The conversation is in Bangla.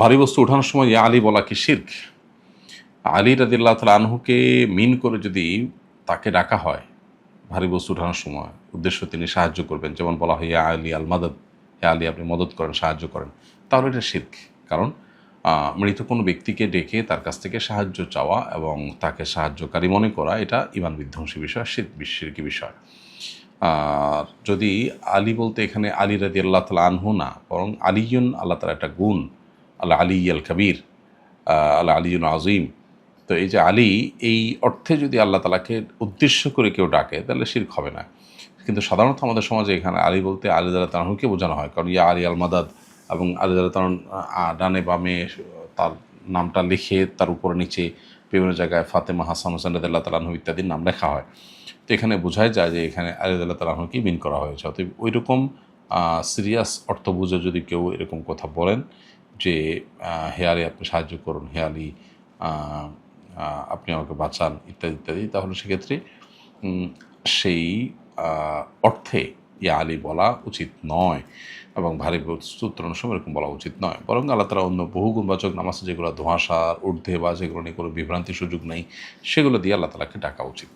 ভারী বস্তু ওঠানোর সময় ইয়া আলী বলা কি শির্ক? আলী রাদিল্লাহ তালা আনহুকে মিন করে যদি তাকে ডাকা হয়, ভারী বস্তু ওঠানোর সময়, উদ্দেশ্য তিনি সাহায্য করবেন। যেমন বলা হয়, ইয়া আলী আল মাদদ ইয়া আলী আপনি মদত করেন, সাহায্য করেন। তাহলে এটা শির্ক। কারণ মৃত কোনো ব্যক্তিকে ডেকে তার কাছ থেকে সাহায্য চাওয়া এবং তাকে সাহায্যকারী মনে করা, এটা ইমান বিধ্বংসী বিষয় শির শিরকি বিষয়। আর যদি আলী বলতে এখানে আলী রাদি আল্লাহ তালা আনহু না, বরং আলিয়ন, আল্লাহ তালা একটা গুণ আল্লাহ আলী আল কবির আল্লাহ আলিউন আজিম তো এই যে আলী, এই অর্থে যদি আল্লাহ তালাকে উদ্দেশ্য করে কেউ ডাকে, তাহলে শির্ক হবে না। কিন্তু সাধারণত আমাদের সমাজে এখানে আলী বলতে আলী দাল্লাহ তালাহুকে বোঝানো হয়। কারণ ইয়া আলী আল মাদাদ এবং আলী দাল্লাহ তালান ডানে বামে তার নামটা লিখে তার উপরে নিচে বিভিন্ন জায়গায় ফাতেমা, হাসান হোসেন রাদিল্লাহ তালাহু ইত্যাদির নাম লেখা হয়। তো এখানে বোঝাই যায় যে এখানে আলী দাল্লাহ তালাহুকেই মিন করা হয়েছে। অতএব ওই রকম সিরিয়াস অর্থ বুঝে যদি কেউ এরকম কথা বলেন যে হে আপনি সাহায্য করুন হে আলী আহ, আহ, আপনি আমাকে বাঁচান ইত্যাদি ইত্যাদি। তাহলে সেক্ষেত্রে সেই অর্থে ইয়া বলা উচিত নয় এবং ভারী বস্তু সময় এরকম বলা উচিত নয়। বরং আল্লাহ তারা অন্য বহু গুণবাচক নামাজ যেগুলো ধোঁয়াশার ঊর্ধ্বে বা যেগুলো নিয়ে কোনো বিভ্রান্তির সুযোগ নেই সেগুলো দিয়ে আল্লাহ তালাকে ডাকা উচিত।